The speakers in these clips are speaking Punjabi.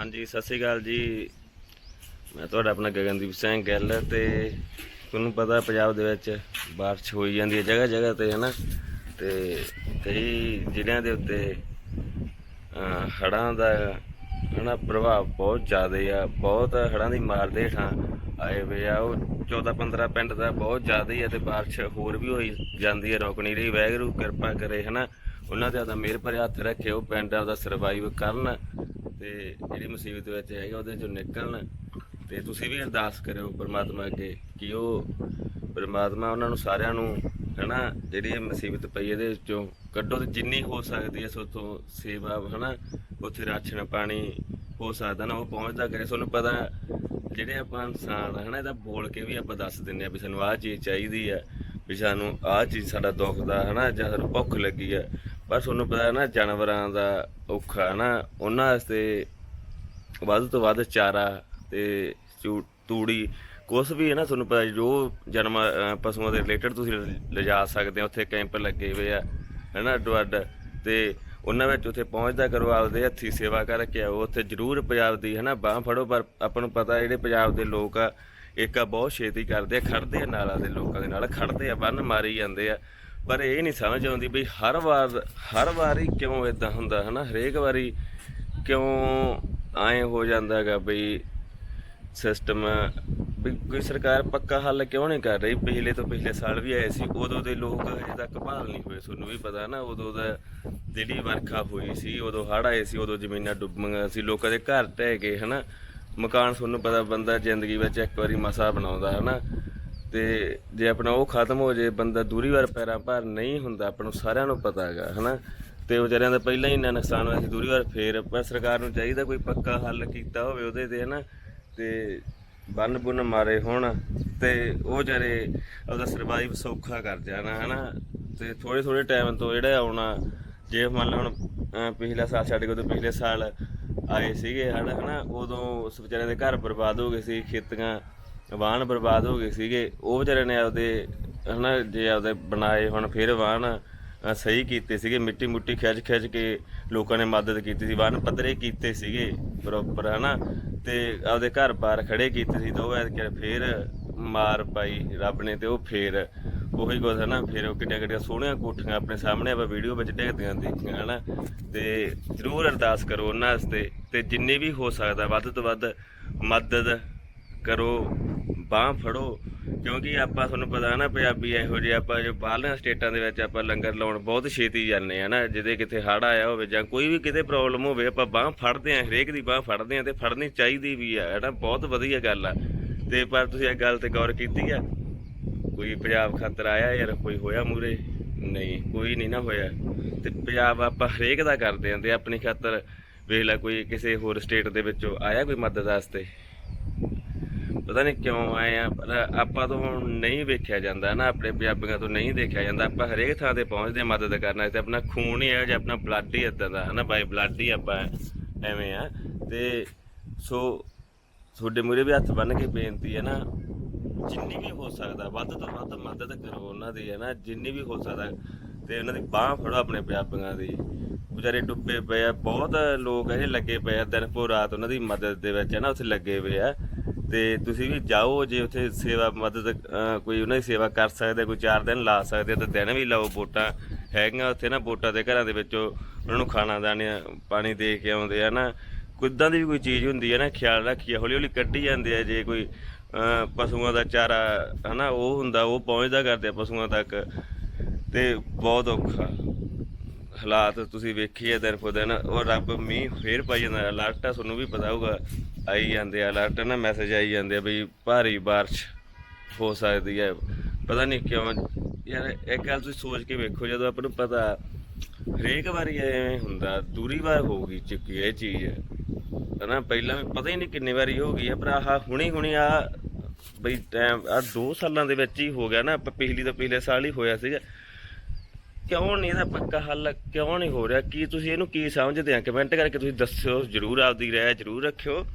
ਹਾਂਜੀ ਸਤਿ ਸ਼੍ਰੀ ਅਕਾਲ ਜੀ। ਮੈਂ ਤੁਹਾਡਾ ਆਪਣਾ ਗਗਨਦੀਪ ਸਿੰਘ ਗਿੱਲ ਤੇ ਤੁਹਾਨੂੰ ਪਤਾ ਪੰਜਾਬ ਦੇ ਵਿੱਚ ਬਾਰਿਸ਼ ਹੋਈ ਜਾਂਦੀ ਹੈ ਜਗ੍ਹਾ ਜਗ੍ਹਾ ਤੇ ਹਨਾ? ਤੇ ਕਈ ਜ਼ਿਲ੍ਹਿਆਂ ਦੇ ਉੱਤੇ ਅਹ, ਹੜ੍ਹਾਂ ਦਾ ਹਨਾ ਪ੍ਰਭਾਵ ਬਹੁਤ ਜ਼ਿਆਦਾ ਆ। ਬਹੁਤ ਹੜ੍ਹਾਂ ਦੀ ਮਾਰ ਦੇ ਹੇਠਾਂ ਆਏ ਹੋਏ ਆ। ਉਹ 14 15 ਪਿੰਡ ਦਾ ਬਹੁਤ ਜ਼ਿਆਦਾ ਹੀ ਆ ਤੇ ਬਾਰਿਸ਼ ਹੋਰ ਵੀ ਹੋਈ ਜਾਂਦੀ ਹੈ। ਰੁਕ ਨਹੀਂ ਰਹੀ। ਵੈਗਰੂ ਕਿਰਪਾ ਕਰੇ ਹਨਾ? ਉਹਨਾਂ ਤੇ ਆਦਾ ਮਿਹਰ ਭਰੇ ਹੱਥ ਰੱਖੇ। ਉਹ ਪਿੰਡਾਂ ਦਾ ਸਰਵਾਈਵ ਕਰਨ। ਤੇ ਜਿਹੜੀ ਮੁਸੀਬਤ ਵਿੱਚ ਹੈਗਾ ਉਹਦੇ ਚੋਂ ਨਿਕਲਣ। ਤੇ ਤੁਸੀਂ ਵੀ ਅਰਦਾਸ ਕਰਿਓ ਪਰਮਾਤਮਾ ਅੱਗੇ ਕਿ ਉਹ ਪਰਮਾਤਮਾ ਉਹਨਾਂ ਨੂੰ ਸਾਰਿਆਂ ਨੂੰ ਹਨਾ ਜਿਹੜੀ ਇਹ ਮੁਸੀਬਤ ਪਈ ਇਹਦੇ ਵਿੱਚੋਂ ਕੱਢੋ ਤੇ ਜਿੰਨੀ ਹੋ ਸਕਦੀ ਹੈ ਸੋਥੋਂ ਸੇਵਾ ਹਨਾ ਉੱਥੇ ਰਾਸ਼ਨ ਪਾਣੀ ਹੋ ਸਕਦਾ ਨਾ ਉਹ ਪਹੁੰਚਦਾ ਕਰੇ। ਤੁਹਾਨੂੰ ਪਤਾ ਜਿਹੜੇ ਆਪਾਂ ਇਨਸਾਨ ਆ, ਹਨਾ ਇਹਦਾ ਬੋਲ ਕੇ ਵੀ ਆਪਾਂ ਦੱਸ ਦਿੰਦੇ ਆ ਵੀ ਸਾਨੂੰ ਆਹ ਚੀਜ਼ ਚਾਹੀਦੀ ਆ ਵੀ ਸਾਨੂੰ ਆਹ ਚੀਜ਼ ਸਾਡਾ ਦੁੱਖ ਦਾ ਹਨਾ ਜਾਂ ਸਾਨੂੰ ਭੁੱਖ ਲੱਗੀ ਆ ਪਰ ਤੁਹਾਨੂੰ ਪਤਾ ਨਾ, ਜਾਨਵਰਾਂ ਦਾ ਔਖਾ ਨਾ। ਉਹਨਾਂ ਵਾਸਤੇ ਵੱਧ ਤੋਂ ਵੱਧ ਚਾਰਾ ਤੇ ਚੂ- ਤੂੜੀ, ਕੁਛ ਵੀ ਹੈ ਨਾ, ਤੁਹਾਨੂੰ ਪਤਾ ਜੋ ਜਨਮ ਪਸ਼ੂਆਂ ਦੇ ਰਿਲੇਟਡ ਤੁਸੀਂ ਲਿਜਾ ਸਕਦੇ ਹੋ, ਉੱਥੇ ਕੈਂਪ ਲੱਗੇ ਹੋਏ ਆ ਹੈਨਾ ਅੱਡੋ ਅੱਡ ਤੇ ਉਹਨਾਂ ਵਿੱਚ ਉੱਥੇ ਪਹੁੰਚਦਾ ਕਰੋ, ਆਪਦੇ ਹੱਥੀ ਸੇਵਾ ਕਰਕੇ ਆਓ, ਉੱਥੇ ਜ਼ਰੂਰ ਪੰਜਾਬ ਦੀ ਹੈਨਾ ਬਾਹ ਫੜੋ, ਪਰ ਆਪਾਂ ਨੂੰ ਪਤਾ ਜਿਹੜੇ ਪੰਜਾਬ ਦੇ ਲੋਕ ਆ, ਇੱਕ ਆ ਬਹੁਤ ਛੇਤੀ ਕਰਦੇ ਆ, ਖੜਦੇ ਆ ਨਾਲਾਂ ਦੇ ਲੋਕਾਂ ਦੇ ਨਾਲ, ਖੜਦੇ ਆ, ਬੰਨ ਮਾਰੀ ਜਾਂਦੇ ਆ। ਪਰ ਇਹ ਨਹੀਂ ਸਮਝ ਆਉਂਦੀ ਵੀ ਹਰ ਵਾਰ, ਹਰ ਵਾਰੀ ਕਿਉਂ ਇਦਾਂ ਹੁੰਦਾ, ਹਨਾ? ਹਰੇਕ ਵਾਰੀ ਕਿਉਂ ਐਂ ਹੋ ਜਾਂਦਾ ਹੈਗਾ ਬਈ ਸਿਸਟਮ ਵੀ ਕੋਈ ਸਰਕਾਰ ਪੱਕਾ ਹੱਲ ਕਿਉਂ ਨਹੀਂ ਕਰ ਰਹੀ? ਪਿਛਲੇ ਤੋਂ ਪਿਛਲੇ ਸਾਲ ਵੀ ਆਏ ਸੀ, ਉਦੋਂ ਦੇ ਲੋਕ ਹਜੇ ਤੱਕ ਬਹਾਲ ਨਹੀਂ ਹੋਏ, ਤੁਹਾਨੂੰ ਵੀ ਪਤਾ ਨਾ, ਉਦੋਂ ਦਾ ਜਿਹੜੀ ਵਰਖਾ ਹੋਈ ਸੀ, ਉਦੋਂ ਹੜ੍ਹ ਆਏ ਸੀ, ਉਦੋਂ ਜ਼ਮੀਨਾਂ ਡੁੱਬੀਆਂ ਸੀ, ਲੋਕਾਂ ਦੇ ਘਰ ਢਹਿ ਗਏ, ਹਨਾ? ਮਕਾਨ, ਤੁਹਾਨੂੰ ਪਤਾ ਬੰਦਾ ਜ਼ਿੰਦਗੀ ਵਿੱਚ ਇੱਕ ਵਾਰੀ ਮਸਾ ਬਣਾਉਂਦਾ, ਹਨਾ? ਤੇ ਜੇ ਆਪਣਾ ਉਹ ਖਤਮ ਹੋ ਜੇ, ਬੰਦਾ ਦੂਰੀ ਵਾਰ ਪੈਰਾਂ ਭਾਰ ਨਹੀਂ ਹੁੰਦਾ, ਆਪਾਂ ਨੂੰ ਸਾਰਿਆਂ ਨੂੰ ਪਤਾ ਹੈਗਾ, ਹਨਾ? ਤੇ ਉਹ ਵਿਚਾਰਿਆਂ ਦਾ ਪਹਿਲਾਂ ਹੀ ਇੰਨਾ ਨੁਕਸਾਨ ਹੋਇਆ ਸੀ, ਦੂਰੀ ਵਾਰ ਫੇਰ ਪਰ ਸਰਕਾਰ ਨੂੰ ਚਾਹੀਦਾ ਕੋਈ ਪੱਕਾ ਹੱਲ ਕੀਤਾ ਹੋਵੇ ਉਹਦੇ ਤੇ, ਹਨਾ? ਤੇ ਬੰਨ ਬੁੰਨ ਮਾਰੇ ਹੋਣ ਤੇ ਉਹ ਵਿਚਾਰੇ ਉਹਦਾ ਸਰਵਾਈਵ ਸੌਖਾ ਕਰ ਜਾਣਾ, ਹਨਾ? ਤੇ ਥੋੜੇ ਥੋੜੇ ਟਾਈਮ ਤੋਂ ਜਿਹੜਾ ਆਉਣਾ, ਜੇ ਮੰਨ ਲਓ ਹੁਣ, ਅਹ ਪਿਛਲਾ ਸਾਲ ਛੱਡ ਕੇ ਤੋਂ ਪਿਛਲੇ ਸਾਲ ਆਏ ਸੀਗੇ ਹੜ ਹਨਾ? ਉਦੋਂ ਉਸ ਵਿਚਾਰਿਆਂ ਦੇ ਘਰ ਬਰਬਾਦ ਹੋ ਗਏ ਸੀ ਖੇਤੀਆਂ ਵਾਹਨ ਬਰਬਾਦ ਹੋ ਗਏ ਸੀਗੇ ਉਹ ਵਿਚਾਰੇ ਨੇ ਆਪਦੇ ਹਨਾ ਜੇ ਆਪਦੇ ਬਣਾਏ ਹੁਣ ਫਿਰ ਵਾਹਨ ਅ, ਸਹੀ ਕੀਤੇ ਸੀਗੇ ਮਿੱਟੀ ਮੁੱਟੀ ਖਿੱਚ ਖਿੱਚ ਕੇ ਲੋਕਾਂ ਨੇ ਮਦਦ ਕੀਤੀ ਸੀ ਵਾਹਨ ਪੱਧਰੇ ਕੀਤੇ ਸੀਗੇ ਪ੍ਰੋਪਰ ਹਨਾ ਤੇ ਆਪਦੇ ਘਰ ਬਾਰ ਖੜੇ ਕੀਤੇ ਸੀ ਤਾਂ ਉਹ ਐਤਕੀ ਫੇਰ ਮਾਰ ਪਾਈ ਰੱਬ ਨੇ ਤੇ ਉਹ ਫੇਰ ਉਹੀ ਕੁਛ ਹੈ ਨਾ ਫਿਰ ਉਹ ਕਿੱਡੀਆਂ ਕਿੱਡੀਆਂ ਸੋਹਣੀਆਂ ਕੋਠੀਆਂ ਆਪਣੇ ਸਾਹਮਣੇ ਆਪਾਂ ਵੀਡੀਓ ਵਿੱਚ ਦੇਖਦੀਆਂ ਦੇਖੀਆਂ ਹੈ ਨਾ ਤੇ ਜ਼ਰੂਰ ਅਰਦਾਸ ਕਰੋ ਉਹਨਾਂ ਵਾਸਤੇ ਤੇ ਜਿੰਨੀ ਵੀ ਹੋ ਸਕਦਾ ਵੱਧ ਤੋਂ ਵੱਧ ਮਦਦ ਕਰੋ ਬਾਹ ਫੜੋ, ਕਿਉਂਕਿ ਆਪਾਂ ਤੁਹਾਨੂੰ ਪਤਾ ਨਾ ਪੰਜਾਬੀ ਇਹੋ ਜਿਹੇ ਆਪਾਂ ਜੋ ਬਾਹਰਲੀਆਂ ਸਟੇਟਾਂ ਦੇ ਵਿੱਚ ਆਪਾਂ ਲੰਗਰ ਲਾਉਣ ਬਹੁਤ ਛੇਤੀ ਜਾਂਦੇ ਆ ਨਾ, ਜਿਹਦੇ ਕਿਤੇ ਹੜ੍ਹ ਆਇਆ ਹੋਵੇ ਜਾਂ ਕੋਈ ਵੀ ਕਿਤੇ ਪ੍ਰੋਬਲਮ ਹੋਵੇ, ਆਪਾਂ ਬਾਹ ਫੜਦੇ ਆ ਹਰੇਕ ਦੀ ਬਾਹ ਫੜਦੇ ਆ ਤੇ ਫੜਨੀ ਚਾਹੀਦੀ ਵੀ ਆ, ਹੈ ਨਾ, ਬਹੁਤ ਵਧੀਆ ਗੱਲ ਆ। ਤੇ ਪਰ ਤੁਸੀਂ ਇਹ ਗੱਲ ਤੇ ਗੌਰ ਕੀਤੀ ਆ? ਕੋਈ ਪੰਜਾਬ ਖਾਤਰ ਆਇਆ ਯਾਰ, ਕੋਈ ਹੋਇਆ ਮੂਰੇ ਨਹੀਂ, ਕੋਈ ਨਹੀਂ ਨਾ ਹੋਇਆ। ਤੇ ਪੰਜਾਬ ਆਪਾਂ ਹਰੇਕ ਦਾ ਕਰਦੇ ਆਂ ਤੇ ਆਪਣੀ ਖਾਤਰ ਵੇਖ ਲੈ ਕੋਈ ਕਿਸੇ ਹੋਰ ਸਟੇਟ ਦੇ ਵਿੱਚੋਂ ਆਇਆ ਕੋਈ ਮਦਦ ਵਾਸਤੇ? ਪਤਾ ਨਹੀਂ ਕਿਉਂ ਆਏ ਆ, ਪਰ ਆਪਾਂ ਤੋਂ ਹੁਣ ਨਹੀਂ ਵੇਖਿਆ ਜਾਂਦਾ ਨਾ, ਆਪਣੇ ਪੰਜਾਬੀਆਂ ਤੋਂ ਨਹੀਂ ਦੇਖਿਆ ਜਾਂਦਾ। ਆਪਾਂ ਹਰੇਕ ਥਾਂ ਤੇ ਪਹੁੰਚਦੇ ਹਾਂ ਮਦਦ ਕਰਨਾ ਤੇ ਆਪਣਾ ਖੂਨ ਹੀ ਹੈ ਜਾਂ ਆਪਣਾ ਬਲੱਡ ਹੀ ਇਦਾਂ ਦਾ, ਹਨਾ ਬਾਈ ਬਲੱਡ ਹੀ ਆਪਾਂ ਐਵੇਂ ਆ। ਤੇ ਸੋ ਤੁਹਾਡੇ ਮੂਰੇ ਵੀ ਹੱਥ ਬੰਨ ਕੇ ਬੇਨਤੀ ਹੈ ਨਾ, ਜਿੰਨੀ ਵੀ ਹੋ ਸਕਦਾ, ਵੱਧ ਤੋਂ ਵੱਧ ਮਦਦ ਕਰੋ ਉਹਨਾਂ ਦੀ ਹੈ ਨਾ ਜਿੰਨੀ ਵੀ ਹੋ ਸਕਦਾ, ਤੇ ਉਹਨਾਂ ਦੀ ਬਾਹ ਫੜੋ ਆਪਣੇ ਪੰਜਾਬੀਆਂ ਦੀ। ਵਿਚਾਰੇ ਡੁੱਬੇ ਪਏ ਆ, ਬਹੁਤ ਲੋਕ ਇਹ ਲੱਗੇ ਪਏ ਆ ਦਿਨ ਪੂਰ ਰਾਤ ਉਹਨਾਂ ਦੀ ਮਦਦ ਦੇ ਵਿੱਚ ਹੈ ਨਾ ਉੱਥੇ ਲੱਗੇ ਪਏ ਆ। ਤੇ ਤੁਸੀਂ ਵੀ ਜਾਓ, ਜੇ ਉੱਥੇ ਸੇਵਾ ਮਦਦ ਕੋਈ ਉਹਨਾਂ ਦੀ ਸੇਵਾ ਕਰ ਸਕਦੇ ਕੋਈ 4 ਦਿਨ ਲਾ ਸਕਦੇ ਤਾਂ ਦਿਨ ਵੀ ਲਾਓ, ਵੋਟਾਂ ਹੈਗੀਆਂ ਉੱਥੇ ਨਾ, ਵੋਟਾਂ ਦੇ ਘਰਾਂ ਦੇ ਵਿੱਚੋਂ ਉਹਨਾਂ ਨੂੰ ਖਾਣਾ ਦਾਣੇ ਪਾਣੀ ਦੇ ਕੇ ਆਉਂਦੇ ਆ ਨਾ। ਕੁੱਦਾਂ ਦੀ ਵੀ ਕੋਈ ਚੀਜ਼ ਹੁੰਦੀ ਹੈ ਨਾ, ਖਿਆਲ ਰੱਖੀਏ ਹੌਲੀ ਹੌਲੀ ਕੱਢੀ ਜਾਂਦੇ ਆ, ਜੇ ਕੋਈ ਪਸ਼ੂਆਂ ਦਾ ਚਾਰਾ, ਹਨਾ, ਉਹ ਹੁੰਦਾ, ਉਹ ਪਹੁੰਚਦਾ ਕਰਦੇ ਆ ਪਸ਼ੂਆਂ ਤੱਕ। ਤੇ ਬਹੁਤ ਔਖਾ ਹਾਲਾਤ ਤੁਸੀਂ ਵੇਖੀਏ ਦਿਨ ਫੋ ਦਿਨ, ਉਹ ਰੱਬ ਮੀਂਹ ਫੇਰ ਪਾਈ ਜਾਂਦਾ ਅਲਰਟ ਆ ਤੁਹਾਨੂੰ ਵੀ ਪਤਾ ਹੋਊਗਾ। ਆਈ ਜਾਂਦੇ ਆ ਅਲਰਟ ਨਾ ਮੈਸੇਜ ਆਈ ਜਾਂਦੇ ਆ ਬਈ ਭਾਰੀ ਬਾਰਿਸ਼ ਹੋ ਸਕਦੀ ਹੈ। ਪਤਾ ਨਹੀਂ ਕਿਉਂ ਯਾਰ, ਇੱਕ ਗੱਲ ਤੁਸੀਂ ਸੋਚ ਕੇ ਵੇਖੋ, ਜਦੋਂ ਆਪਾਂ ਨੂੰ ਪਤਾ ਹਰੇਕ ਵਾਰੀ ਐਵੇਂ ਹੁੰਦਾ, ਦੂਰੀ ਵਾਰ ਹੋਊਗੀ ਚੁੱਕੀ ਇਹ ਚੀਜ਼। ਹਨਾ, ਪਹਿਲਾਂ ਵੀ ਪਤਾ ਹੀ ਨਹੀਂ ਕਿੰਨੀ ਵਾਰੀ ਹੋ ਗਈ ਹੈ ਪਰ ਆਹ ਹੁਣੀ ਹੁਣੀ ਆ ਬਈ ਟਾਈਮ ਆ 2 ਸਾਲਾਂ ਦੇ ਵਿੱਚ ਹੀ ਹੋ ਗਿਆ ਨਾ, ਆਪਾਂ ਪਿਛਲੀ ਤੋਂ ਪਿਛਲੇ ਸਾਲ ਹੀ ਹੋਇਆ ਸੀਗਾ। ਕਿਉਂ ਨਹੀਂ ਇਹਦਾ ਪੱਕਾ ਹੱਲ, ਕਿਉਂ ਨਹੀਂ ਹੋ ਰਿਹਾ? ਕੀ ਤੁਸੀਂ ਇਹਨੂੰ ਕੀ ਸਮਝਦੇ ਆ? ਕਮੈਂਟ ਕਰਕੇ ਤੁਸੀਂ ਦੱਸਿਓ, ਜਰੂਰ ਆਪਦੀ ਰਾਏ ਜਰੂਰ ਰੱਖਿਓ।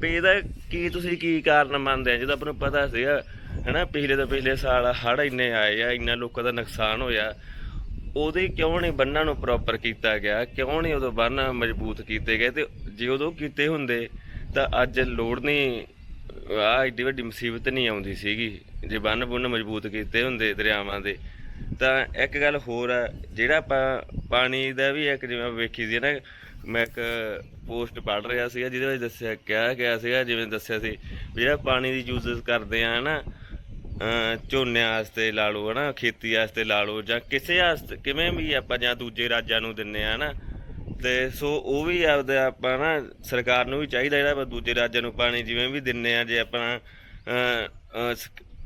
ਵੀ ਇਹਦਾ ਕੀ ਤੁਸੀਂ ਕੀ ਕਾਰਨ ਮੰਨਦੇ ਆ? ਜਦੋਂ ਆਪਾਂ ਨੂੰ ਪਤਾ ਸੀਗਾ, ਹਨਾ, ਪਿਛਲੇ ਤੋਂ ਪਿਛਲੇ ਸਾਲ ਹੜ੍ਹ ਇੰਨੇ ਆਏ ਆ, ਇੰਨਾ ਲੋਕਾਂ ਦਾ ਨੁਕਸਾਨ ਹੋਇਆ, ਉਹਦੇ ਕਿਉਂ ਨਹੀਂ ਬੰਨਾਂ ਨੂੰ ਪ੍ਰੋਪਰ ਕੀਤਾ ਗਿਆ? ਕਿਉਂ ਨਹੀਂ ਉਦੋਂ ਬੰਨ ਮਜ਼ਬੂਤ ਕੀਤੇ ਗਏ? ਤੇ ਜੇ ਉਦੋਂ ਕੀਤੇ ਹੁੰਦੇ, ਤਾਂ ਅੱਜ ਲੋੜ ਨਹੀਂ ਆ ਏਡੀ ਵੱਡੀ ਮੁਸੀਬਤ ਨਹੀਂ ਆਉਂਦੀ ਸੀਗੀ। ਜੇ ਬੰਨ ਬੁੰਨ ਮਜ਼ਬੂਤ ਕੀਤੇ ਹੁੰਦੇ ਦਰਿਆਵਾਂ ਦੇ ਤਾਂ ਇੱਕ ਗੱਲ ਹੋਰ ਆ ਜਿਹੜਾ ਆਪਾਂ ਪਾਣੀ ਦਾ ਵੀ ਇੱਕ ਜਿਵੇਂ ਵੇਖੀ ਸੀ ਨਾ ਮੈਂ ਇੱਕ ਪੋਸਟ ਪੜ੍ਹ ਰਿਹਾ ਸੀਗਾ ਜਿਹਦੇ ਵਿੱਚ ਦੱਸਿਆ ਕਿਹਾ ਗਿਆ ਸੀਗਾ ਜਿਵੇਂ ਦੱਸਿਆ ਸੀ ਜਿਹੜਾ ਪਾਣੀ ਦੀ ਯੂਜ਼ਸ ਕਰਦੇ ਆ ਨਾ ਅਹ ਝੋਨਿਆਂ ਵਾਸਤੇ ਲਾ ਲਓ ਹਨਾ ਖੇਤੀ ਵਾਸਤੇ ਲਾ ਲਓ ਜਾਂ ਕਿਸੇ ਵਾਸਤੇ ਕਿਵੇਂ ਵੀ ਆਪਾਂ ਜਾਂ ਦੂਜੇ ਰਾਜਾਂ ਨੂੰ ਦਿੰਨੇ ਆ ਨਾ ਤੇ ਸੋ ਉਹ ਵੀ ਆਪਦਾ ਆਪਾਂ ਨਾ ਸਰਕਾਰ ਨੂੰ ਵੀ ਚਾਹੀਦਾ ਜਿਹੜਾ ਆਪਾਂ ਦੂਜੇ ਰਾਜਾਂ ਨੂੰ ਪਾਣੀ ਜਿਵੇਂ ਵੀ ਦਿੰਨੇ ਆ ਜੇ ਆਪਣਾ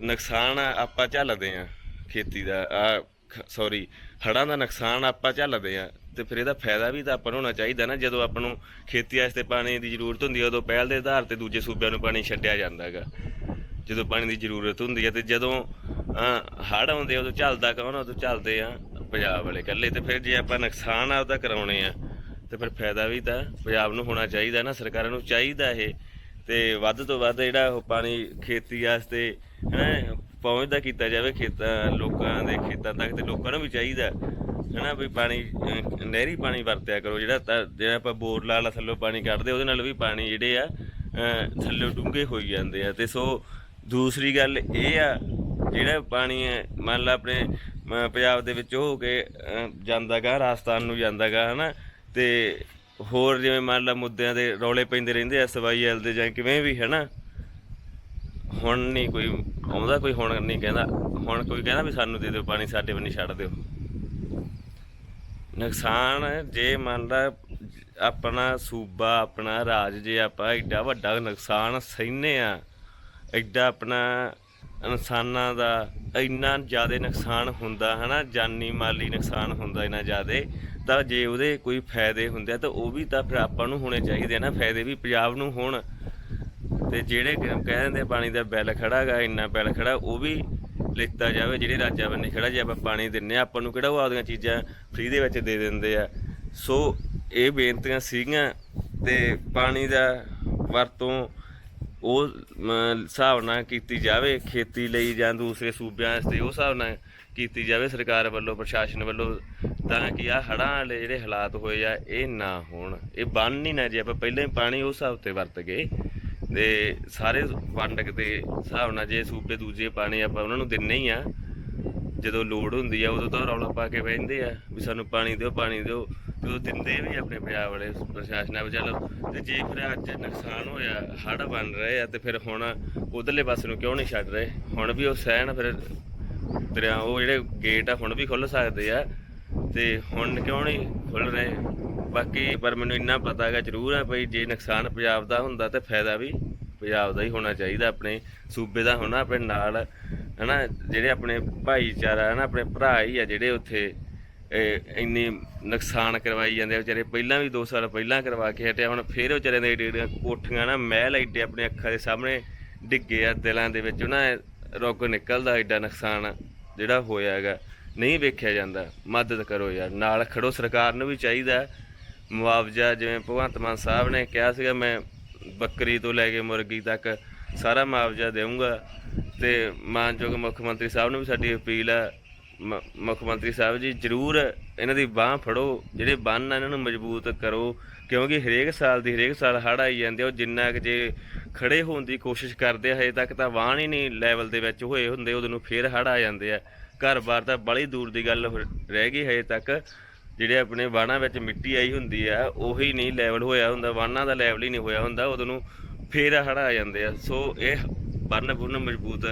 ਨੁਕਸਾਨ ਆ, ਆਪਾਂ ਝੱਲਦੇ ਆ। ਖੇਤੀ ਦਾ, ਆ ਸੌਰੀ ਹੜਾਂ ਦਾ ਨੁਕਸਾਨ ਆਪਾਂ ਝੱਲਦੇ ਆ ਤੇ ਫਿਰ ਇਹਦਾ ਫਾਇਦਾ ਵੀ ਤਾਂ ਆਪਾਂ ਨੂੰ ਹੋਣਾ ਚਾਹੀਦਾ ਨਾ, ਜਦੋਂ ਆਪਾਂ ਨੂੰ ਖੇਤੀ ਵਾਸਤੇ ਪਾਣੀ ਦੀ ਜ਼ਰੂਰਤ ਹੁੰਦੀ ਹੈ ਉਦੋਂ ਪਹਿਲ ਦੇ ਆਧਾਰ ਤੇ ਦੂਜੇ ਸੂਬਿਆਂ ਨੂੰ ਪਾਣੀ ਛੱਡਿਆ ਜਾਂਦਾ ਹੈਗਾ। ਜਦੋਂ ਪਾਣੀ ਦੀ ਜ਼ਰੂਰਤ ਹੁੰਦੀ ਹੈ ਤੇ ਜਦੋਂ ਹੜ੍ਹ ਆਉਂਦੇ ਉਦੋਂ ਚੱਲਦਾ ਕੌਣ ਉਦੋਂ ਚੱਲਦੇ ਆ ਪੰਜਾਬ ਵਾਲੇ ਇਕੱਲੇ ਤੇ ਫਿਰ ਜੇ ਆਪਾਂ ਨੁਕਸਾਨ ਆਪਦਾ ਕਰਾਉਣੇ ਆ, ਤੇ ਫਿਰ ਫਾਇਦਾ ਵੀ ਤਾਂ ਪੰਜਾਬ ਨੂੰ ਹੋਣਾ ਚਾਹੀਦਾ ਨਾ, ਸਰਕਾਰਾਂ ਨੂੰ ਚਾਹੀਦਾ ਇਹ। ਤੇ ਵੱਧ ਤੋਂ ਵੱਧ ਜਿਹੜਾ ਉਹ ਪਾਣੀ ਖੇਤੀ ਵਾਸਤੇ, ਹੈ ਪਹੁੰਚਦਾ ਕੀਤਾ ਜਾਵੇ ਖੇਤਾਂ ਲੋਕਾਂ ਦੇ ਖੇਤਾਂ ਤੱਕ ਤੇ ਲੋਕਾਂ ਨੂੰ ਵੀ ਚਾਹੀਦਾ ਹਨਾ ਵੀ ਪਾਣੀ ਨਹਿਰੀ ਪਾਣੀ ਵਰਤਿਆ ਕਰੋ ਜਿਹੜਾ ਤਾਂ- ਜਿਹੜਾ ਆਪਾਂ ਬੋਰ ਲਾ ਲਾ ਥੱਲੋਂ ਪਾਣੀ ਕੱਢਦੇ ਉਹਦੇ ਨਾਲ ਵੀ ਪਾਣੀ ਜਿਹੜੇ ਆ ਥੱਲੇ ਡੂੰਘੇ ਹੋਈ ਜਾਂਦੇ ਆ। ਤੇ ਸੋ ਦੂਸਰੀ ਗੱਲ ਇਹ ਆ ਜਿਹੜਾ ਪਾਣੀ ਹੈ ਮੰਨ ਲਾ ਆਪਣੇ ਪੰਜਾਬ ਦੇ ਵਿੱਚ ਹੋ ਕੇ ਅਹ, ਜਾਂਦਾਗਾ ਰਾਜਸਥਾਨ ਨੂੰ ਜਾਂਦਾਗਾ ਹਨਾ? ਤੇ ਹੋਰ ਜਿਵੇਂ ਮੰਨ ਲਾ ਮੁੱਦਿਆਂ ਦੇ ਰੌਲੇ ਪੈਂਦੇ ਰਹਿੰਦੇ ਐ ਐਲ ਦੇ ਜਾਂ ਕਿਵੇਂ ਵੀ ਹਨਾ? ਹੁਣ ਨਹੀਂ ਕੋਈ ਆਉਂਦਾ ਕੋਈ ਹੁਣ ਨਹੀਂ ਕਹਿੰਦਾ। ਹੁਣ ਕੋਈ ਕਹਿੰਦਾ ਵੀ ਸਾਨੂੰ ਦੇ ਦਿਓ ਪਾਣੀ, ਸਾਡੇ ਬੰਨੀ ਛੱਡ ਦਿਓ। ਨੁਕਸਾਨ ਜੇ ਮੰਨ ਲਾ ਆਪਣਾ ਸੂਬਾ, ਆਪਣਾ ਰਾਜ ਜੇ ਆਪਾਂ ਐਡਾ ਵੱਡਾ ਨੁਕਸਾਨ ਸਹਿਨੇ ਆ ਐਡਾ ਆਪਣਾ ਇਨਸਾਨਾਂ ਦਾ ਇੰਨਾ ਜ਼ਿਆਦਾ ਨੁਕਸਾਨ ਹੁੰਦਾ ਹਨਾ, ਜਾਨੀ ਮਾਲੀ ਨੁਕਸਾਨ ਹੁੰਦਾ ਇੰਨਾ ਜ਼ਿਆਦਾ, ਤਾਂ ਜੇ ਉਹਦੇ ਕੋਈ ਫਾਇਦੇ ਹੁੰਦੇ ਆ, ਤਾਂ ਉਹ ਵੀ ਤਾਂ ਫਿਰ ਆਪਾਂ ਨੂੰ ਹੋਣੇ ਚਾਹੀਦੇ ਆ ਨਾ, ਫਾਇਦੇ ਵੀ ਪੰਜਾਬ ਨੂੰ ਹੋਣ। ਤੇ ਜਿਹੜੇ ਕਹਿ ਦਿੰਦੇ ਪਾਣੀ ਦਾ ਬਿੱਲ ਖੜਾ ਗਾ, ਇੰਨਾ ਬਿੱਲ ਖੜਾ, ਉਹ ਵੀ ਲਿੱਤਾ ਜਾਵੇ, ਜਿਹੜੇ ਰਾਜਾਂ ਬੰਨੇ ਖੜਾ, ਜੇ ਆਪਾਂ ਪਾਣੀ ਦਿੰਨੇ ਆ, ਆਪਾਂ ਨੂੰ ਕਿਹੜਾ ਉਹ ਆਪਦੀਆਂ ਚੀਜ਼ਾਂ ਫ੍ਰੀ ਦੇ ਵਿੱਚ ਦੇ ਦਿੰਦੇ ਆ। ਸੋ ਇਹ ਬੇਨਤੀਆਂ ਸੀਗੀਆਂ ਤੇ ਪਾਣੀ ਦਾ ਵਰਤੋਂ ਉਹ ਹਿਸਾਬ ਨਾਲ ਕੀਤੀ ਜਾਵੇ, ਖੇਤੀ ਲਈ ਜਾਂ ਦੂਸਰੇ ਸੂਬਿਆਂ ਵਾਸਤੇ ਉਹ ਹਿਸਾਬ ਨਾਲ ਕੀਤੀ ਜਾਵੇ, ਸਰਕਾਰ ਵੱਲੋਂ, ਪ੍ਰਸ਼ਾਸਨ ਵੱਲੋਂ, ਤਾਂ ਕਿ ਆ ਹੜ੍ਹਾਂ ਵਾਲੇ ਜਿਹੜੇ ਹਾਲਾਤ ਹੋਏ ਆ, ਇਹ ਨਾ ਹੋਣ। ਇਹ ਬੰਨ ਹੀ ਨਾ ਜੇ ਆਪਾਂ ਪਹਿਲਾਂ ਹੀ ਪਾਣੀ ਉਸ ਹਿਸਾਬ ਤੇ ਵਰਤ ਗਏ। ਤੇ ਸਾਰੇ ਵੰਡਕ ਦੇ ਹਿਸਾਬ ਨਾਲ ਜੇ ਸੂਬੇ ਦੂਜੇ ਪਾਣੀ ਆਪਾਂ ਉਹਨਾਂ ਨੂੰ ਦਿੰਨੇ ਹੀ ਆ। ਜਦੋਂ ਲੋੜ ਹੁੰਦੀ ਆ, ਉਦੋਂ ਤਾਂ ਰੌਲਾ ਪਾ ਕੇ ਬਹਿੰਦੇ ਆ ਵੀ ਸਾਨੂੰ ਪਾਣੀ ਦਿਓ ਪਾਣੀ ਦਿਓ। ਤੇ ਉਹ ਦਿੰਦੇ ਵੀ ਆਪਣੇ ਪੰਜਾਬ ਵਾਲੇ ਪ੍ਰਸ਼ਾਸਨ ਆ ਚਲੋ, ਤੇ ਜੇ ਫਿਰ ਅੱਜ ਨੁਕਸਾਨ ਹੋਇਆ, ਹੜ੍ਹ ਬਣ ਰਹੇ ਆ ਤੇ ਫਿਰ ਹੁਣ ਉਧਰਲੇ ਪਾਸੇ ਨੂੰ ਕਿਉਂ ਨਹੀਂ ਛੱਡ ਰਹੇ? ਹੁਣ ਵੀ ਉਹ ਸਹਿਣ ਫਿਰ ਦਰਿਆ, ਉਹ ਜਿਹੜੇ ਗੇਟ ਆ ਹੁਣ ਵੀ ਖੁੱਲ ਸਕਦੇ ਆ। ਤੇ ਹੁਣ ਕਿਉਂ ਨਹੀਂ ਖੁੱਲ ਰਹੇ? ਬਾਕੀ ਪਰ ਮੈਨੂੰ ਇੰਨਾ ਪਤਾ ਹੈਗਾ ਜ਼ਰੂਰ ਹੈ ਭਈ ਜੇ ਨੁਕਸਾਨ ਪੰਜਾਬ ਦਾ ਹੁੰਦਾ ਤੇ ਫਾਇਦਾ ਵੀ ਪੰਜਾਬ ਦਾ ਹੀ ਹੋਣਾ ਚਾਹੀਦਾ, ਆਪਣੇ ਸੂਬੇ ਦਾ ਹੋਣਾ, ਆਪਣੇ ਨਾਲ, ਹਨਾ, ਜਿਹੜੇ ਆਪਣੇ ਭਾਈਚਾਰਾ, ਹਨਾ, ਆਪਣੇ ਭਰਾ ਹੀ ਆ ਜਿਹੜੇ ਉੱਥੇ, ਇਹ ਇੰਨੀ ਨੁਕਸਾਨ ਕਰਵਾਈ ਜਾਂਦੇ ਆ, ਵਿਚਾਰੇ ਪਹਿਲਾਂ ਵੀ 2 ਸਾਲ ਪਹਿਲਾਂ ਕਰਵਾ ਕੇ ਹਟਿਆ, ਹੁਣ ਫੇਰ ਵਿਚਾਰੇ ਦੇ ਏਡੀਆਂ ਕੋਠੀਆਂ ਨਾ ਮਹਿਲ ਏਡੇ ਆਪਣੇ ਅੱਖਾਂ ਦੇ ਸਾਹਮਣੇ ਡਿੱਗੇ ਆ, ਦਿਲਾਂ ਦੇ ਵਿੱਚ ਨਾ ਰੋਗ ਨਿਕਲਦਾ ਏਡਾ ਨੁਕਸਾਨ ਜਿਹੜਾ ਹੋਇਆ ਹੈਗਾ, ਨਹੀਂ ਵੇਖਿਆ ਜਾਂਦਾ, ਮਦਦ ਕਰੋ ਯਾਰ, ਨਾਲ ਖੜੋ, ਸਰਕਾਰ ਨੂੰ ਵੀ ਚਾਹੀਦਾ ਮੁਆਵਜ਼ਾ ਜਿਵੇਂ ਭਗਵੰਤ ਮਾਨ ਸਾਹਿਬ ਨੇ ਕਿਹਾ ਸੀਗਾ, ਮੈਂ ਬੱਕਰੀ ਤੋਂ ਲੈ ਕੇ ਮੁਰਗੀ ਤੱਕ ਸਾਰਾ ਮੁਆਵਜ਼ਾ ਦੇਵਾਂਗਾ ਤੇ ਮਾਨਯੋਗ ਮੁੱਖ ਮੰਤਰੀ ਸਾਹਿਬ ਨੂੰ ਵੀ ਸਾਡੀ ਅਪੀਲ ਹੈ। ਮ- ਮੁੱਖ ਮੰਤਰੀ ਸਾਹਿਬ ਜੀ, ਜਰੂਰ ਇਹਨਾਂ ਦੀ ਬਾਹ ਫੜੋ, ਜਿਹੜੇ ਬੰਨ ਆ, ਇਹਨਾਂ ਨੂੰ ਮਜ਼ਬੂਤ ਕਰੋ, ਕਿਉਂਕਿ ਹਰੇਕ ਸਾਲ ਦੀ ਹਰੇਕ ਸਾਲ ਹੜ੍ਹ ਆਈ ਜਾਂਦੇ ਉਹ ਜਿੰਨਾ ਕਿ ਜੇ ਖੜੇ ਹੋਣ ਦੀ ਕੋਸ਼ਿਸ਼ ਕਰਦੇ ਆ, ਹਜੇ ਤੱਕ ਤਾਂ ਵਾਹਣ ਹੀ ਨਹੀਂ ਲੈਵਲ ਦੇ ਵਿੱਚ ਹੋਏ ਹੁੰਦੇ ਉਦੋਂ ਨੂੰ ਫੇਰ ਹੜ੍ਹ ਆ ਜਾਂਦੇ ਆ। ਘਰ-ਬਾਰ ਤਾਂ ਬੜੀ ਦੂਰ ਦੀ ਗੱਲ ਰਹਿ ਗਈ ਹਜੇ ਤੱਕ। ਜਿਹੜੇ ਆਪਣੇ ਵਾਹਣਾਂ ਵਿੱਚ ਮਿੱਟੀ ਆਈ ਹੁੰਦੀ ਆ, ਉਹੀ ਨਹੀਂ ਲੈਵਲ ਹੋਇਆ ਹੁੰਦਾ ਵਾਹਣਾਂ ਦਾ ਲੈਵਲ ਹੀ ਨਹੀਂ ਹੋਇਆ ਹੁੰਦਾ, ਉਦੋਂ ਨੂੰ ਫੇਰ ਹੜ੍ਹ ਆ ਜਾਂਦੇ ਆ। ਸੋ ਇਹ ਬੰਨ ਬੁੰਨ ਮਜ਼ਬੂਤ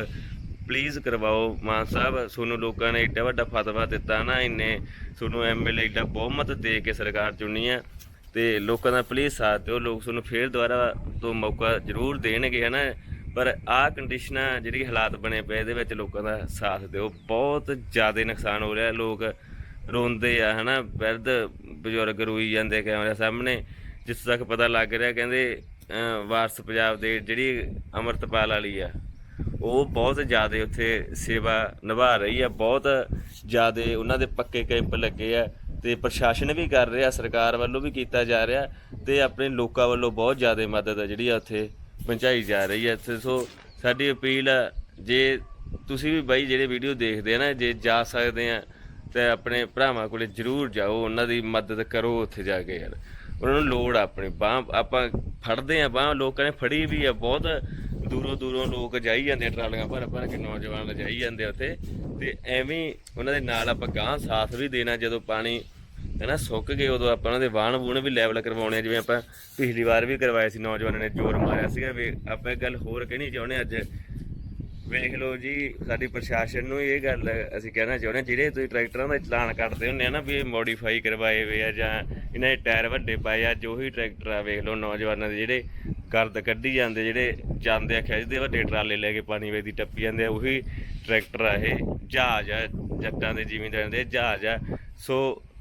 ਪਲੀਜ਼ ਕਰਵਾਓ, ਮਾਨ ਸਾਹਿਬ, ਤੁਹਾਨੂੰ ਲੋਕਾਂ ਨੇ ਏਡਾ ਵੱਡਾ ਫਤਵਾ ਦਿੱਤਾ ਨਾ, ਇੰਨੇ ਤੁਹਾਨੂੰ ਐਮਐਲਏ ਏਡਾ ਬਹੁਮਤ ਦੇ ਕੇ ਸਰਕਾਰ ਚੁਣੀ ਆ, ਤੇ ਲੋਕਾਂ ਦਾ ਪਲੀਜ਼ ਸਾਥ ਦਿਓ, ਲੋਕ ਤੁਹਾਨੂੰ ਫੇਰ ਦੁਬਾਰਾ ਤੋਂ ਮੌਕਾ ਜ਼ਰੂਰ ਦੇਣਗੇ, ਹਨਾ? ਪਰ ਆਹ ਕੰਡੀਸ਼ਨਾਂ ਜਿਹੜੀ ਹਾਲਾਤ ਬਣੇ ਪਏ, ਇਹਦੇ ਵਿੱਚ ਲੋਕਾਂ ਦਾ ਸਾਥ ਦਿਓ। ਬਹੁਤ ਜ਼ਿਆਦਾ ਨੁਕਸਾਨ ਹੋ ਰਿਹਾ, ਲੋਕ ਰੋਂਦੇ ਆ, ਹਨਾ? ਬਿਰਧ ਬਜ਼ੁਰਗ ਰੋਈ ਜਾਂਦੇ ਕੈਮਰੇ ਸਾਹਮਣੇ ਜਿਸ ਤੱਕ ਪਤਾ ਲੱਗ ਰਿਹਾ, ਕਹਿੰਦੇ ਵਾਰਸ ਪੰਜਾਬ ਦੇ ਜਿਹੜੀ ਅਮਰਤਪਾਲ ਵਾਲੀ ਆ, ਉਹ ਬਹੁਤ ਜ਼ਿਆਦਾ ਉੱਥੇ ਸੇਵਾ ਨਿਭਾ ਰਹੀ ਆ, ਬਹੁਤ ਜ਼ਿਆਦਾ ਉਹਨਾਂ ਦੇ ਪੱਕੇ ਕੈਂਪ ਲੱਗੇ ਆ ਤੇ ਪ੍ਰਸ਼ਾਸਨ ਵੀ ਕਰ ਰਿਹਾ, ਸਰਕਾਰ ਵੱਲੋਂ ਵੀ ਕੀਤਾ ਜਾ ਰਿਹਾ ਤੇ ਆਪਣੇ ਲੋਕਾਂ ਵੱਲੋਂ ਬਹੁਤ ਜ਼ਿਆਦਾ ਮਦਦ ਆ ਜਿਹੜੀ ਆ ਉੱਥੇ ਪਹੁੰਚਾਈ ਜਾ ਰਹੀ ਹੈ ਤੇ ਸੋ ਸਾਡੀ ਅਪੀਲ ਆ, ਜੇ ਤੁਸੀਂ ਵੀ ਬਾਈ ਜਿਹੜੇ ਵੀਡੀਓ ਦੇਖਦੇ ਆ ਨਾ, ਜੇ ਜਾ ਸਕਦੇ ਆ ਤੇ ਆਪਣੇ ਭਰਾਵਾਂ ਕੋਲੇ ਜਰੂਰ ਜਾਓ ਉਹਨਾਂ ਦੀ ਮਦਦ ਕਰੋ ਉੱਥੇ ਜਾ ਕੇ ਯਾਰ। ਉਹਨਾਂ ਨੂੰ ਲੋੜ ਆ ਆਪਣੀ ਬਾਹ ਆਪਾਂ ਫੜਦੇ ਆ ਬਾਹ ਲੋਕਾਂ ਨੇ ਫੜੀ ਵੀ ਆ ਬਹੁਤ। ਦੂਰੋਂ ਦੂਰੋਂ ਲੋਕ ਜਾਈ ਜਾਂਦੇ ਆ ਟਰਾਲੀਆਂ ਭਰ ਭਰ ਕੇ ਨੌਜਵਾਨ ਜਾਈ ਜਾਂਦੇ ਆ ਉੱਥੇ। ਤੇ ਐਵੇਂ ਉਹਨਾਂ ਦੇ ਨਾਲ ਆਪਾਂ ਗਾਂ ਸਾਥ ਵੀ ਦੇਣਾ ਜਦੋਂ ਪਾਣੀ ਹੈਨਾ ਸੁੱਕ ਗਏ ਉਦੋਂ ਆਪਾਂ ਉਹਨਾਂ ਦੇ ਵਾਹਣ ਵੂਣ ਵੀ ਲੈਵਲ ਕਰਵਾਉਣੇ ਆ, ਜਿਵੇਂ ਆਪਾਂ ਪਿਛਲੀ ਵਾਰ ਵੀ ਕਰਵਾਏ ਸੀ ਨੌਜਵਾਨਾਂ ਨੇ ਜ਼ੋਰ ਮਾਰਿਆ ਸੀਗਾ ਵੀ ਆਪਾਂ ਇੱਕ ਗੱਲ ਹੋਰ ਕਹਿਣੀ ਚਾਹੁੰਦੇ ਅੱਜ। ਵੇਖ ਲਓ ਜੀ ਸਾਡੀ ਪ੍ਰਸ਼ਾਸਨ ਨੂੰ ਇਹ ਗੱਲ ਅਸੀਂ ਕਹਿਣਾ ਚਾਹੁੰਦੇ ਹਾਂ, ਜਿਹੜੇ ਤੁਸੀਂ ਟਰੈਕਟਰਾਂ ਦਾ ਚਲਾਨ ਕੱਟਦੇ ਹੁੰਦੇ ਆ ਨਾ ਵੀ ਇਹ ਮੋਡੀਫਾਈ ਕਰਵਾਏ ਹੋਏ ਆ ਜਾਂ ਇਹਨਾਂ ਦੇ ਟਾਇਰ ਵੱਡੇ ਪਾਏ ਆ ਜੋ ਹੀ ਟਰੈਕਟਰ ਆ ਵੇਖ ਲਓ ਨੌਜਵਾਨਾਂ ਦੇ ਜਿਹੜੇ ਕਰਦ ਕੱਢੀ ਜਾਂਦੇ ਜਿਹੜੇ ਜਾਂਦੇ ਆ ਖਿੱਚਦੇ ਵੱਡੇ ਟਰਾਲੇ ਲੈ ਕੇ ਪਾਣੀ ਵੇਦੀ ਟੱਪੀ ਜਾਂਦੇ ਆ ਉਹੀ ਟਰੈਕਟਰ ਆ ਇਹ ਜਹਾਜ਼ ਆ ਜੱਟਾਂ ਦੇ ਜ਼ਿਮੀਂਦਾਰਾਂ ਦੇ ਜਹਾਜ਼ ਆ। ਸੋ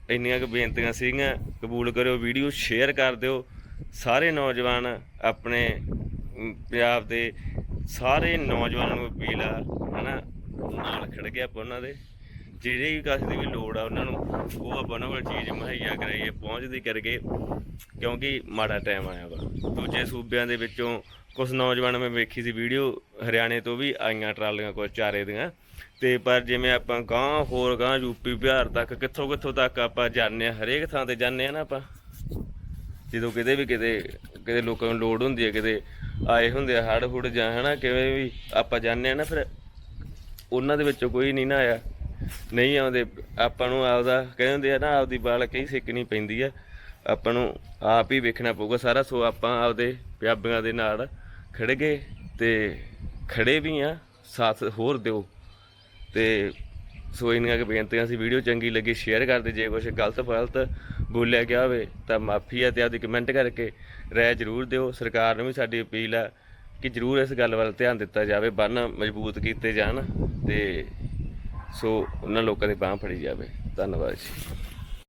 ਇੰਨੀਆਂ ਕੁ ਬੇਨਤੀਆਂ ਸੀਗੀਆਂ ਕਬੂਲ ਕਰਿਓ ਵੀਡੀਓ ਸ਼ੇਅਰ ਕਰ ਦਿਓ ਸਾਰੇ ਨੌਜਵਾਨ ਆਪਣੇ ਪੰਜਾਬ ਦੇ ਸਾਰੇ ਨੌਜਵਾਨਾਂ ਨੂੰ ਅਪੀਲ ਆ, ਹਨਾ, ਨਾਲ ਖੜ ਕੇ ਆਪਾਂ ਉਹਨਾਂ ਦੇ, ਜਿਹੜੇ ਵੀ ਕਿਸੇ ਦੀ ਵੀ ਲੋੜ ਆ, ਉਹਨਾਂ ਨੂੰ ਉਹ ਆਪਾਂ ਉਹਨਾਂ ਕੋਲ ਚੀਜ਼ ਮੁਹੱਈਆ ਕਰਾਈਏ, ਪਹੁੰਚਦੀ ਕਰਕੇ, ਕਿਉਂਕਿ ਮਾੜਾ ਟਾਈਮ ਆਇਆ ਵਾ। ਦੂਜੇ ਸੂਬਿਆਂ ਦੇ ਵਿੱਚੋਂ ਕੁਝ ਨੌਜਵਾਨ ਮੈਂ ਵੇਖੀ ਸੀ ਵੀਡੀਓ, ਹਰਿਆਣੇ ਤੋਂ ਵੀ ਆਈਆਂ ਟਰਾਲੀਆਂ ਕੁਝ ਚਾਰੇ ਦੀਆਂ। ਤੇ ਪਰ ਜਿਵੇਂ ਆਪਾਂ ਗਾਂ ਹੋਰ ਗਾਂ ਯੂਪੀ ਬਿਹਾਰ ਤੱਕ, ਕਿੱਥੋਂ ਕਿੱਥੋਂ ਤੱਕ ਆਪਾਂ ਜਾਂਦੇ ਆ, ਹਰੇਕ ਥਾਂ ਤੇ ਜਾਂਦੇ ਆ ਨਾ ਆਪਾਂ। ਜਦੋਂ ਕਿਤੇ ਵੀ ਕਿਤੇ ਕਿਤੇ ਲੋਕਾਂ ਨੂੰ ਲੋੜ ਹੁੰਦੀ ਹੈ ਕਿਤੇ ਆਏ ਹੁੰਦੇ ਆ ਹੜ ਹੁੜ ਜਾਂ ਹਨਾ, ਕਿਵੇਂ ਵੀ ਆਪਾਂ ਜਾਂਦੇ ਆ ਨਾ ਫਿਰ ਉਹਨਾਂ ਦੇ ਵਿੱਚੋਂ ਕੋਈ ਨਹੀਂ ਨਾ ਆਇਆ। ਨਹੀਂ ਆਉਂਦੇ, ਆਪਾਂ ਨੂੰ ਆਪਦਾ ਕਹਿੰਦੇ ਹੁੰਦੇ ਆ ਨਾ, ਆਪਦੀ ਬਾਲ ਕਈ ਸਿੱਕਣੀ ਪੈਂਦੀ ਆ। ਆਪਾਂ ਨੂੰ ਆਪ ਹੀ ਵੇਖਣਾ ਪਊਗਾ ਸਾਰਾ, ਸੋ ਆਪਾਂ ਆਪਦੇ ਪੰਜਾਬੀਆਂ ਦੇ ਨਾਲ ਖੜ ਗਏ ਤੇ ਖੜੇ ਵੀ ਆ, ਸਾਥ ਹੋਰ ਦਿਓ। ਤੇ ਸੋ ਇੰਨੀਆਂ ਕੁ ਬੇਨਤੀਆਂ ਸੀ, ਵੀਡੀਓ ਚੰਗੀ ਲੱਗੀ ਸ਼ੇਅਰ ਕਰ ਦੇ, ਜੇ ਕੁਝ ਗਲਤ ਫਲਤ ਬੋਲਿਆ ਗਿਆ ਹੋਵੇ ਤਾਂ ਮਾਫੀ ਆ ਤੇ ਆਪਦੀ ਕਮੈਂਟ ਕਰਕੇ ਰਾਏ ਜ਼ਰੂਰ ਦਿਓ। ਸਰਕਾਰ ਨੂੰ ਵੀ ਸਾਡੀ ਅਪੀਲ ਆ ਕਿ ਜ਼ਰੂਰ ਇਸ ਗੱਲ ਵੱਲ ਧਿਆਨ ਦਿੱਤਾ ਜਾਵੇ, ਬੰਨ ਮਜ਼ਬੂਤ ਕੀਤੇ ਜਾਣ ਤੇ ਸੋ ਉਹਨਾਂ ਲੋਕਾਂ ਦੀ ਬਾਹ ਫੜੀ ਜਾਵੇ। ਧੰਨਵਾਦ ਜੀ।